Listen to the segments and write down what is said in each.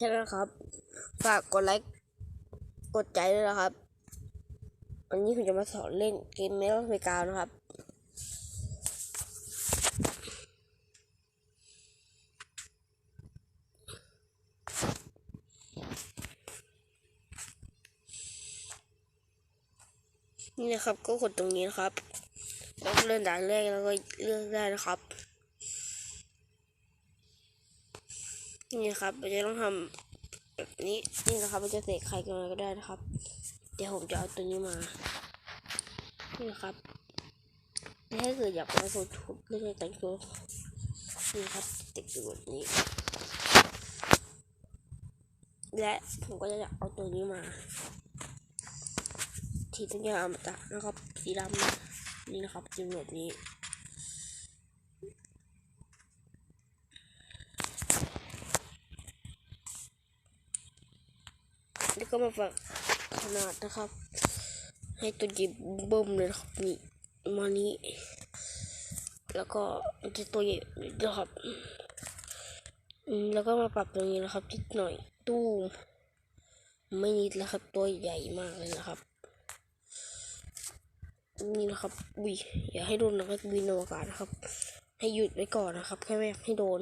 ใช่ไหมครับ ฝากกดไลค์กดใจด้วยนะครับ วันนี้ผมจะมาสอนเล่นเกมเมลเมกานะครับนี่นะครับก็กดตรงนี้นะครับ แล้วก็เลื่อนด่านแรกแล้วก็เลือกได้นะครับ นี่ครับเราจะต้องทำแบบนี้นี่นะครับเราจะเสกใครกันก็ได้นะครับ เดี๋ยวผมจะเอาตัวนี้มา นี่ครับถ้าเกิดอยากมาโซทุบเรื่องแต่งตัวนี่ครับติดอยู่แบบนี้ และผมก็จะอยากเอาตัวนี้มาที่ต้องยาอมตะนะครับสีดำนี่นะครับจะเป็นแบบนี้ แล้ว ก็มาฝักขนาดนะครับ ให้ตัวหยิบเบิ่มเลยครับนี่มานี้ แล้วก็จะตัวใหญ่นะครับแล้วก็มาปรับตรงนี้นะครับนิดหน่อยตู้ไม่นิดแล้วครับ ตัวใหญ่มากเลยนะครับ นี่นะครับวิอย่าให้โดนนะครับวินอวกาศนะครับ ให้หยุดไว้ก่อนนะครับ แค่ไม่อยากให้โดน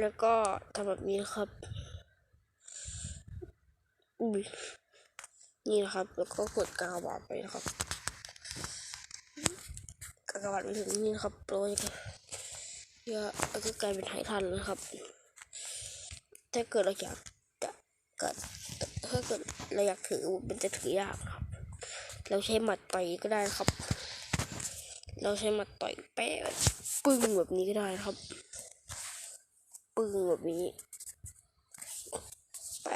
แล้วก็ทำแบบนี้นะครับ นี่นะครับ แล้วก็กดกากบาทไปนะครับกากบาทไปถึงนี่นะครับโปรยเยอะแล้วก็กลายเป็นไททันเลยครับ ถ้าเกิดเราอยากจะเกิดถ้าเกิดเราอยากถือมันจะถือยากครับ เราใช้หมัดต่อยก็ได้ครับ เราใช้หมัดต่อยแปะปึ้งแบบนี้ก็ได้นะครับ ปึ้งแบบนี้แป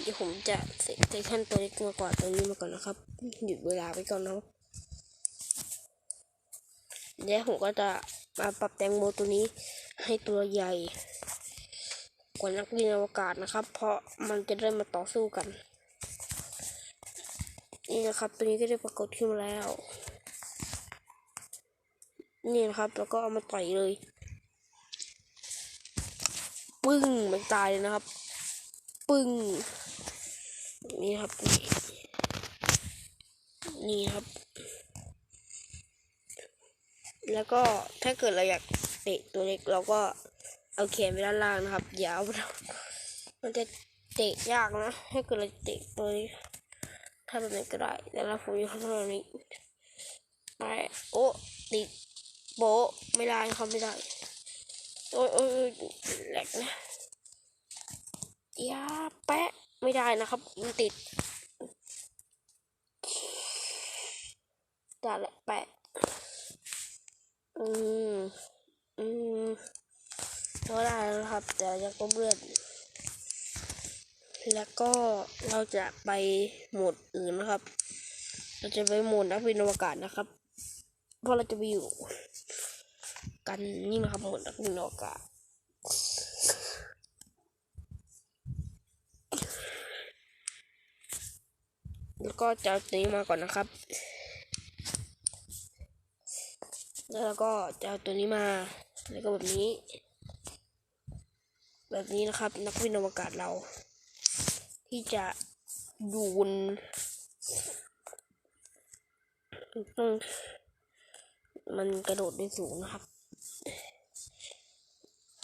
เดี๋ยวผมจะเซตชั่นตัวเล็กมากกว่าตัวนี้มาก่อนนะครับ หยุดเวลาไปก่อนนะครับเดี๋ยวผมก็จะมาปรับแตงโมตัวนี้ให้ตัวใหญ่ กว่านักบินอวกาศนะครับ เพราะมันจะได้มาต่อสู้กัน นี่นะครับตัวนี้ก็ได้ปรากฏขึ้นมาแล้ว นี่นะครับแล้วก็เอามาต่อยเลยึ้งมันตายเลยนะครับ ปึ้งนี่ครับนี่นี่ครับ แล้วก็ถ้าเกิดเราอยากเตะตัวเล็กเราก็เอาแขนไปด้านล่างนะครับอย่าเอามันจะเตะยากนะถ้าเกิดเราเตะตัวนี้ถ้าแบบนี้ก็ได้แต่เราผมอยู่ข้างนี้ไปโอ้ติดโบไม่ได้ครับไม่ได้ โอ้ยโอ้ยแหลกนะยาแปะไม่ได้นะครับ มันติดด้แหละแปะ อืม อืมก็ได้แล้วครับ แต่ยังก็เบื่อแล้วก็เราจะไปโหมดอื่นนะครับ เราจะไปโหมดนักบินอวกาศนะครับ เพราะเราจะไปอยู่ กันนี่นะครับหมดนักบินอกาแล้วก็จะเอาตัวนี้มาก่อนนะครับ แล้วก็จะเอาตัวนี้มา แล้วก็แบบนี้ แบบนี้นะครับ นักบินอวกาศเรา ที่จะอยู่บนมันกระโดดได้สูงนะครับ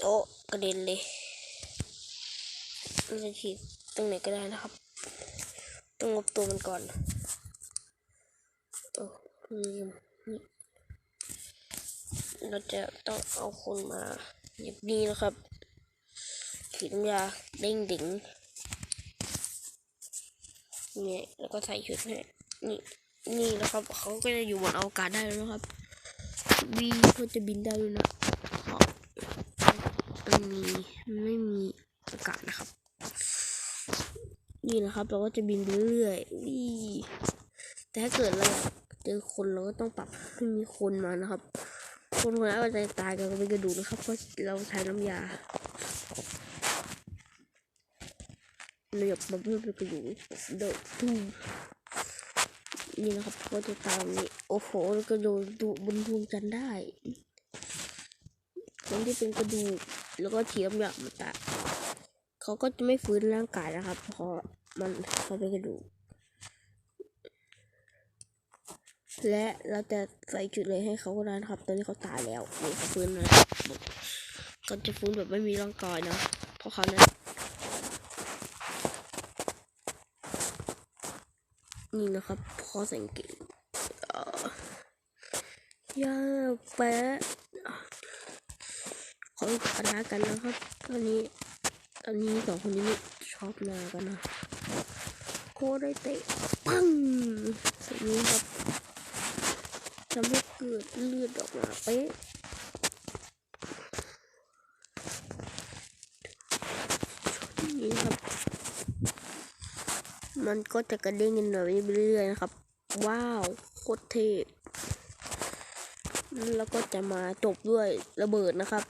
โอ้กระเด็นเลยมันจะฉีดตรงไหนก็ได้นะครับ ต้องงบตัวมันก่อนโอ้นี่นี่เราจะต้องเอาคนมาแบบนี้นะครับขีดน้ำยาเด้งดึงเนี่ยแล้วก็ใส่ชุดให้นี่นี่นะครับเขาก็จะอยู่บนอวกาศได้แล้วนะครับวีเขาจะบินได้ด้วยนะ มันมีมันไม่มีอากาศนะครับ นี่นะครับ เราก็จะบินไปเรื่อยๆแต่ถ้าเกิดเราเจอคนเราก็ต้องปรับให้มีคนมานะครับ คนคนนั้นก็จะตายกันเป็นกระดูกนะครับ เพราะเราใช้น้ำยาเราอยากมาเพื่อเป็นกระดูกเดดทุ่มนี่นะครับก็จะตามนี้โอ้โหแล้วก็โดนดูบนดวงจันทร์ได้คนที่เป็นกระดูก แล้วก็ทีมหยาบมาตะเขาก็จะไม่ฟื้นร่างกายนะครับเพราะมันเขาเป็นกระดูกและเราจะใส่จุดเลยให้เขาก็ได้นะครับ ตอนนี้เขาตายแล้วนี่เขาฟื้นแล้วเขาจะฟื้นแบบไม่มีร่างกายนะเพราะเขานั้นนี่นะครับพอสังเกตเอ่อยาแปะ เขาปะทะกันนะครับ ตอนนี้ ตอนนี้สองคนนี้ไม่ชอบหน้ากันนะ โคได้เตะปังสิ่งนี้ครับทำให้เกิดเลือดออกมาเป๊ะนี่ครับ มันก็จะกระเด้งกันแบบนี้ไปเรื่อยๆนะครับ ว้าวโคตรเทพแล้วก็จะมาจบด้วยระเบิดนะครับ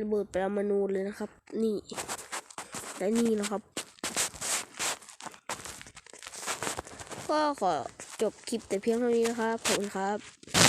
ระเบิดปรมานูเลยนะครับ นี่ และนี่นะครับ ก็ขอจบคลิปแต่เพียงเท่านี้นะครับขอบคุณครับ